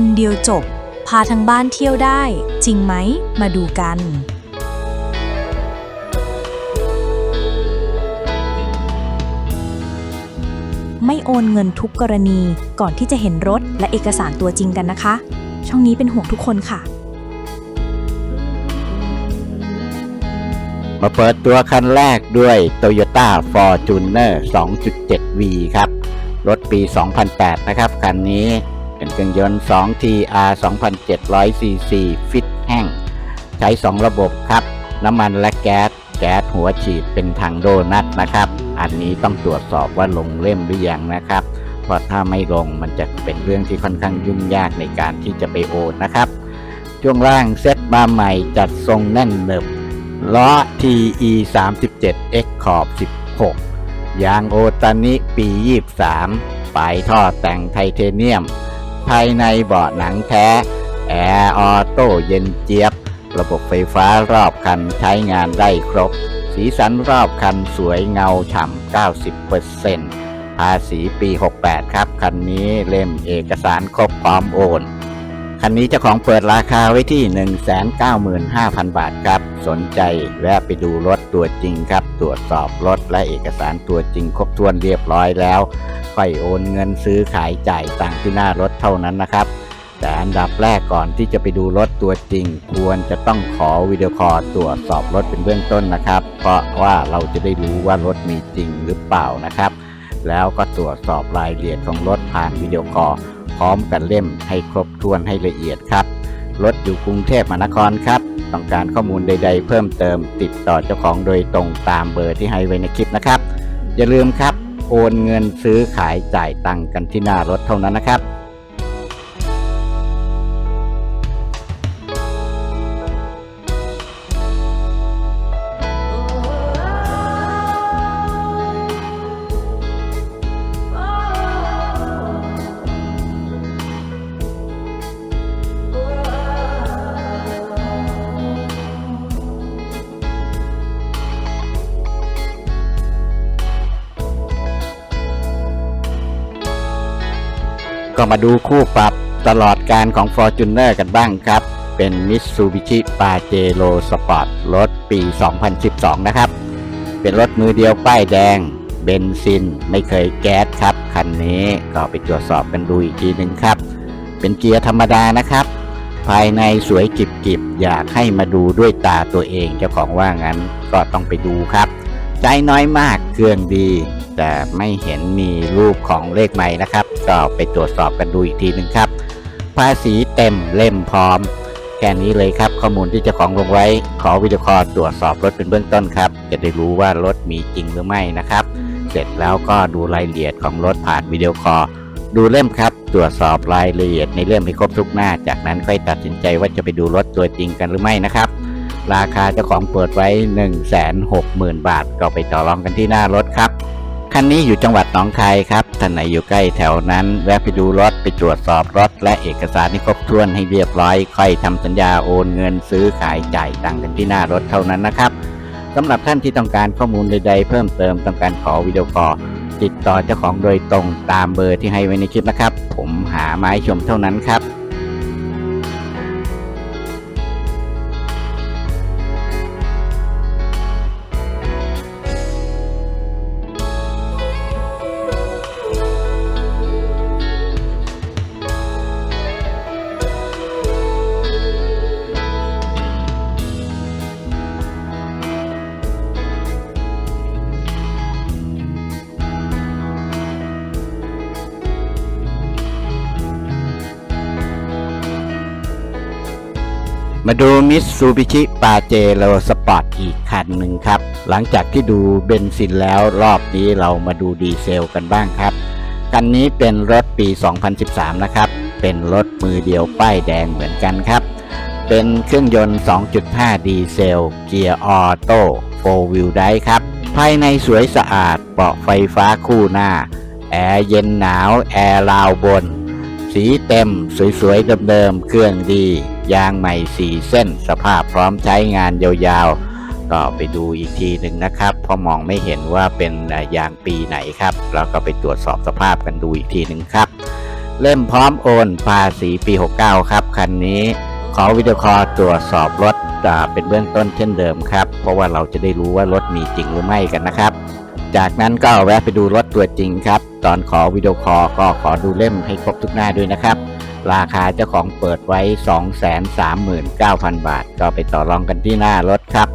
คันเดียวจบ พาทั้งบ้านเที่ยวได้ จริงไหม มาดูกัน ไม่โอนเงินทุกกรณีก่อนที่จะเห็นรถและเอกสารตัวจริงกันนะคะ ช่องนี้เป็นห่วงทุกคนค่ะ มาเปิดตัวคันแรกด้วย Toyota Fortuner 2.7V ครับ รถปี 2008 นะครับ คันนี้ เป็นเครื่องยนต์ 2 TR 2,700 cc ฟิตแห้ง ใช้ 2 ระบบครับ น้ำมันและแก๊ส แก๊สหัวฉีดเป็นทางโดนัทนะครับ อันนี้ต้องตรวจสอบว่าลงเล่มหรือยังนะครับ เพราะถ้าไม่ลงมันจะเป็นเรื่องที่ค่อนข้างยุ่งยากในการที่จะไปโอนนะครับ ช่วงล่างเซ็ตมาใหม่จัดทรงแน่นเนิบล้อ TE 37 X ขอบ 16 ยางโอตานิปี 23 ปลายท่อแต่งไทเทเนียม ภายในเบาะหนังแท้ แอร์ออโต้เย็นเจี๊ยบ ระบบไฟฟ้ารอบคันใช้งานได้ครบ สีสันรอบคันสวยเงาฉ่ำ 90%ภาษีปี 68 ครับ คันนี้เล่มเอกสารครบพร้อมโอนคันนี้เจ้าของเปิดราคาไว้ที่ 195,000 บาทครับ สนใจแวะไปดูรถตัวจริงครับ ตรวจสอบรถและเอกสารตัวจริงครบถ้วนเรียบร้อยแล้ว ค่อยโอนเงินซื้อขายจ่ายตังที่หน้ารถเท่านั้นนะครับ แต่อันดับแรกก่อนที่จะไปดูรถตัวจริง ควรจะต้องขอวิดีโอคอลตรวจสอบรถเป็นเบื้องต้นนะครับ เพราะว่าเราจะได้รู้ว่ารถมีจริงหรือเปล่านะครับ แล้วก็ตรวจสอบรายละเอียดของรถผ่านวิดีโอคอลพร้อมกันเล่มให้ครบถ้วนให้ละเอียดครับรถอยู่กรุงเทพมหานครครับ ต้องการข้อมูลใด ๆ เพิ่มเติมติดต่อเจ้าของโดยตรงตามเบอร์ที่ให้ไว้ในคลิปนะครับ อย่าลืมครับ โอนเงินซื้อขายจ่ายตังค์กันที่หน้ารถเท่านั้นนะครับ ก็มาดูคู่ปรับตลอดการของ Fortuner กันบ้างครับ เป็น Mitsubishi Pajero Sport รถปี 2012 นะครับ เป็นรถมือเดียวป้ายแดง เบนซิน ไม่เคยแก๊สครับ คันนี้ก็ไปตรวจสอบกันดูอีกทีหนึ่งครับ เป็นเกียร์ธรรมดานะครับ ภายในสวยกิบๆอยากให้มาดูด้วยตาตัวเองเจ้าของว่างั้นก็ต้องไปดูครับ ใจน้อยมากเครื่องดี แต่ไม่เห็นมีรูปของเลขใหม่นะครับ ก็ไปตรวจสอบกันดูอีกทีหนึ่งครับ ภาษีเต็มเล่มพร้อม แค่นี้เลยครับข้อมูลที่เจ้าของลงไว้ ขอวิดีโอคอลตรวจสอบรถเป็นเบื้องต้นครับ จะได้รู้ว่ารถมีจริงหรือไม่นะครับ เสร็จแล้วก็ดูรายละเอียดของรถผ่านวิดีโอคอลดูเล่มครับ ตรวจสอบรายละเอียดในเล่มให้ครบทุกหน้า จากนั้นค่อยตัดสินใจว่าจะไปดูรถตัวจริงกันหรือไม่นะครับ ราคาเจ้าของเปิดไว้ 160,000 บาท ก็ไปต่อรองกันที่หน้ารถครับ คันนี้อยู่จังหวัดหนองคายครับท่านไหนอยู่ใกล้แถวนั้น แวะไปดูรถไปตรวจสอบรถและเอกสารให้ครบถ้วนให้เรียบร้อย ค่อยทำสัญญาโอนเงินซื้อขายจ่ายตังกันที่หน้ารถเท่านั้นนะครับสำหรับท่านที่ต้องการข้อมูลใด ๆ เพิ่มเติมต้องการขอวิดีโอคอลติดต่อเจ้าของโดยตรงตามเบอร์ที่ให้ไว้ในคลิปนะครับ ผมหาไม้ชมเท่านั้นครับ มาดูมิตซูบิชิปาเจโรสปอร์ตอีกคันหนึ่งครับ หลังจากที่ดูเบนซินแล้วรอบนี้เรามาดูดีเซลกันบ้างครับ คันนี้เป็นรถปี 2013 นะครับ เป็นรถมือเดียวป้ายแดงเหมือนกันครับ เป็นเครื่องยนต์ 2.5 ดีเซล เกียร์ออโต้4 Wheel Drive ครับ ภายในสวยสะอาดเบาะไฟฟ้าคู่หน้า แอร์เย็นหนาว แอร์ลาวบน สีเต็มสวยๆเดิมๆเครื่องดี ยางใหม่ 4 เส้น สภาพพร้อมใช้งานยาวๆ ก็ไปดูอีกทีหนึ่งนะครับพราะมองไม่เห็นว่าเป็นยางปีไหนครับ แล้วก็ไปตรวจสอบสภาพกันดูอีกทีหนึ่งครับ เล่มพร้อมโอนภาษีปี 69 ครับ คันนี้ขอวิดีโอคอลตรวจสอบรถเป็นเบื้องต้นเช่นเดิมครับ เพราะว่าเราจะได้รู้ว่ารถมีจริงหรือไม่กันนะครับ จากนั้นก็แวะไปดูรถตัวจริงครับ ตอนขอวิดีโอคอลก็ขอดูเล่มให้ครบทุกหน้าด้วยนะครับ ราคาเจ้าของเปิดไว้ 239,000 บาท ก็ไปต่อรองกันที่หน้ารถครับ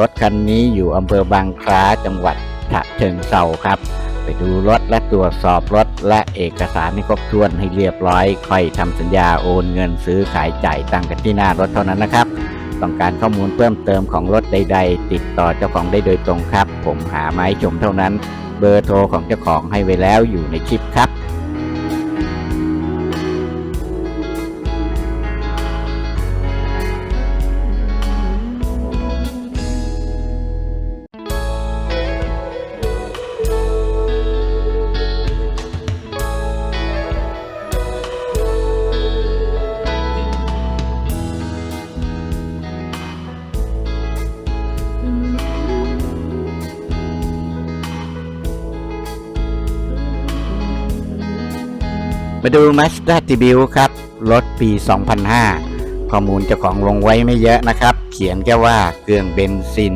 รถคันนี้อยู่อำเภอบางคล้าจังหวัดฉะเชิงเทราครับ ไปดูรถและตรวจสอบรถและเอกสารให้ครบถ้วนให้เรียบร้อย ค่อยทำสัญญาโอนเงินซื้อขายจ่ายตังกันที่หน้ารถเท่านั้นนะครับต้องการข้อมูลเพิ่มเติมของรถใด ๆ ติดต่อเจ้าของได้โดยตรงครับ ผมหาไม้ชมเท่านั้น เบอร์โทรของเจ้าของให้ไว้แล้วอยู่ในคลิปครับ มาดู Mazda d e b u t ครับ รถปี 2005 ข้อมูลเจ้าของลงไว้ไม่เยอะนะครับ เขียนแค่ว่าเครื่องเบนซิน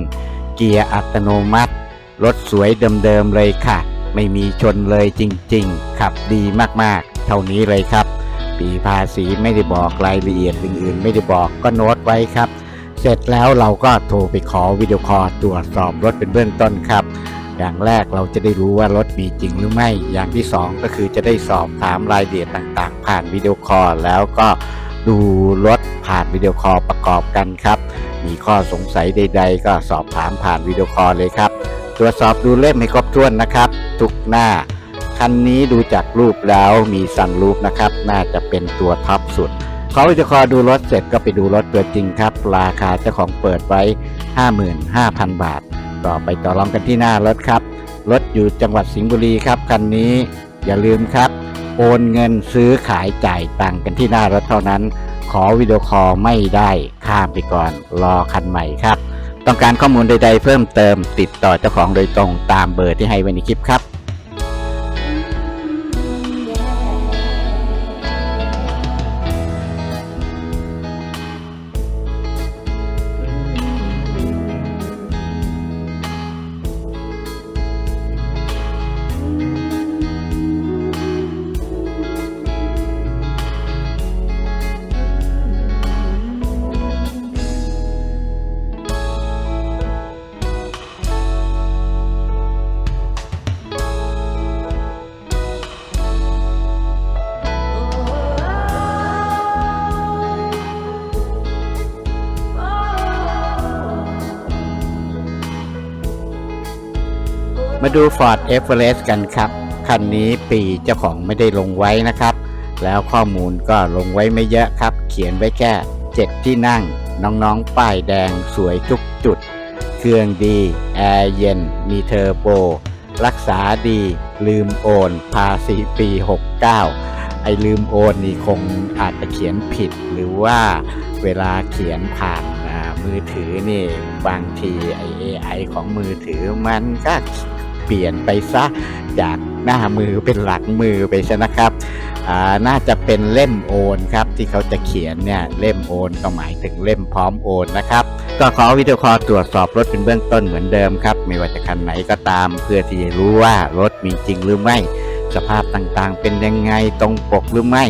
เกียร์อัตโนมัติ รถสวยเดิมๆเลยค่ะ ไม่มีชนเลยจริงๆ ขับดีมากๆ เท่านี้เลยครับ ปีภาษีไม่ได้บอกรายละเอียดอื่นๆ ไม่ได้บอกก็โน้ตไว้ครับ เสร็จแล้วเราก็โทรไปขอวิดีโอคอลตรวจสอบรถเป็นเบื้องต้นครับ อย่างแรกเราจะได้รู้ว่ารถมีจริงหรือไม่ อย่างที่สองก็คือจะได้สอบถามรายละเอียดต่างๆ ผ่านวิดีโอคอลแล้วก็ดูรถผ่านวิดีโอคอลประกอบกันครับ มีข้อสงสัยใด ๆ ก็สอบถามผ่านวิดีโอคอลเลยครับ ตรวจสอบดูเล่มให้ครบถ้วนนะครับ ทุกหน้า คันนี้ดูจากรูปแล้วมีซันรูปนะครับ น่าจะเป็นตัวท็อปสุดขอวิดีโอคอดูรถเสร็จก็ไปดูรถตัวจริงครับ ราคาเจ้าของเปิดไว้ 55,000 บาท่อไปต่อรองกันที่หน้ารถครับ รถอยู่จังหวัดสิงห์บุรีครับคันนี้อย่าลืมครับ โอนเงินซื้อขายจ่ายตังค์กันที่หน้ารถเท่านั้น ขอวิดีโอคอลไม่ได้ข้ามไปก่อนรอคันใหม่ครับ ต้องการข้อมูลใดๆเพิ่มเติมติดต่อเจ้าของโดยตรงตามเบอร์ที่ให้ไว้ในคลิปครับ มาดู Ford Everest กันครับ คันนี้ปีเจ้าของไม่ได้ลงไว้นะครับ แล้วข้อมูลก็ลงไว้ไม่เยอะครับ เขียนไว้แค่ 7 ที่นั่ง น้องๆ ป้ายแดงสวยทุกจุด เครื่องดี แอร์เย็น มีเทอร์โบ รักษาดี ลืมโอน ภาษีปี 69 ไอ้ลืมโอนนี่คงอาจจะเขียนผิด หรือว่าเวลาเขียนผ่านมือถือนี่ บางทีไอ AI ของมือถือมันก็ เปลี่ยนไปซะจากหน้ามือเป็นหลังมือไปซะนะครับอ่าน่าจะเป็นเล่มโอนครับที่เขาจะเขียนเนี่ยเล่มโอนก็หมายถึงเล่มพร้อมโอนนะครับ ก็ขอวิดีโอคอลตรวจสอบรถเป็นเบื้องต้นเหมือนเดิมครับไม่ว่าจะคันไหนก็ตาม เพื่อที่จะรู้ว่ารถมีจริงหรือไม่ สภาพต่างๆ เป็นยังไงตรงปกหรือไม่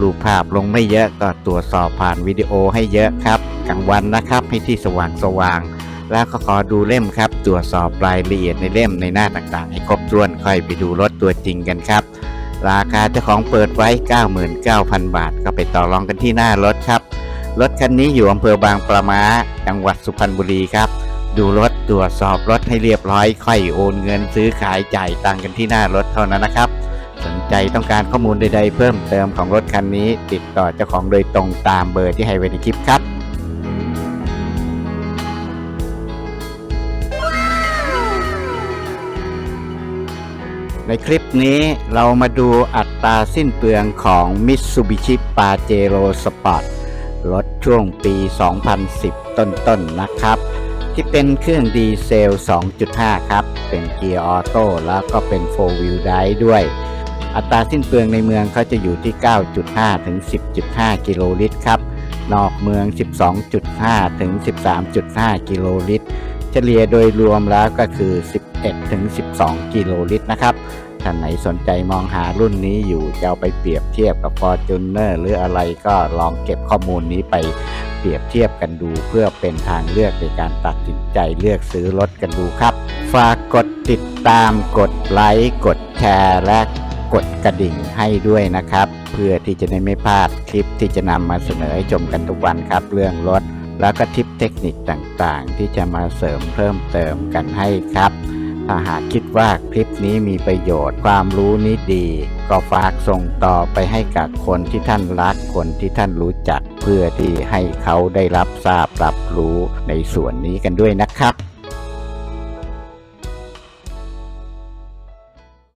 รูปภาพลงไม่เยอะก็ตรวจสอบผ่านวิดีโอให้เยอะครับกลางวันนะครับให้ที่สว่างสว่าง แล้วก็ขอดูเล่มครับ ตรวจสอบรายละเอียดในเล่มในหน้าต่างๆ ให้ครบถ้วนค่อยไปดูรถตัวจริงกันครับ ราคาเจ้าของเปิดไว้ 99,000 บาท ก็ไปต่อรองกันที่หน้ารถครับ รถคันนี้อยู่อำเภอบางปะมาจังหวัดสุพรรณบุรีครับ ดูรถตรวจสอบรถให้เรียบร้อย ค่อยโอนเงินซื้อขายจ่ายตังค์กันที่หน้ารถเท่านั้นนะครับสนใจต้องการข้อมูลใดๆเพิ่มเติมของรถคันนี้ ติดต่อเจ้าของโดยตรงตามเบอร์ที่ให้ไว้ในคลิปครับ ในคลิปนี้เรามาดูอัตราสิ้นเปลืองของ Mitsubishi Pajero Sport รถช่วงปี 2010 ต้นๆนนะครับ ที่เป็นเครื่องดีเซล 2.5 ครับ เป็นเกียร์ออโต้แล้วก็เป็น 4 wheel drive ด้วย อัตราสิ้นเปลืองในเมืองเขาจะอยู่ที่ 9.5 ถึง 10.5 กิโลลิตรครับ นอกเมือง 12.5 ถึง 13.5 กิโลลิตร เฉลี่ยโดยรวมแล้วก็คือ 11ถึง12 กิโลลิตรนะครับท่านไหนสนใจมองหารุ่นนี้อยู่จะเอาไปเปรียบเทียบกับ Fortuner หรืออะไรก็ลองเก็บข้อมูลนี้ไปเปรียบเทียบกันดู เพื่อเป็นทางเลือกในการตัดสินใจเลือกซื้อรถกันดูครับ ฝากกดติดตามกดไลค์กดแชร์และกดกระดิ่งให้ด้วยนะครับ เพื่อที่จะได้ไม่พลาดคลิปที่จะนำมาเสนอให้ชมกันทุกวันครับ เรื่องรถ แล้วก็ทิปเทคนิคต่างๆ ที่จะมาเสริมเพิ่มเติมกันให้ครับ ถ้าหากคิดว่าคลิปนี้มีประโยชน์ความรู้นี้ดี ก็ฝากส่งต่อไปให้กับคนที่ท่านรักคนที่ท่านรู้จัก เพื่อที่ให้เขาได้รับทราบรับรู้ในส่วนนี้กันด้วยนะครับ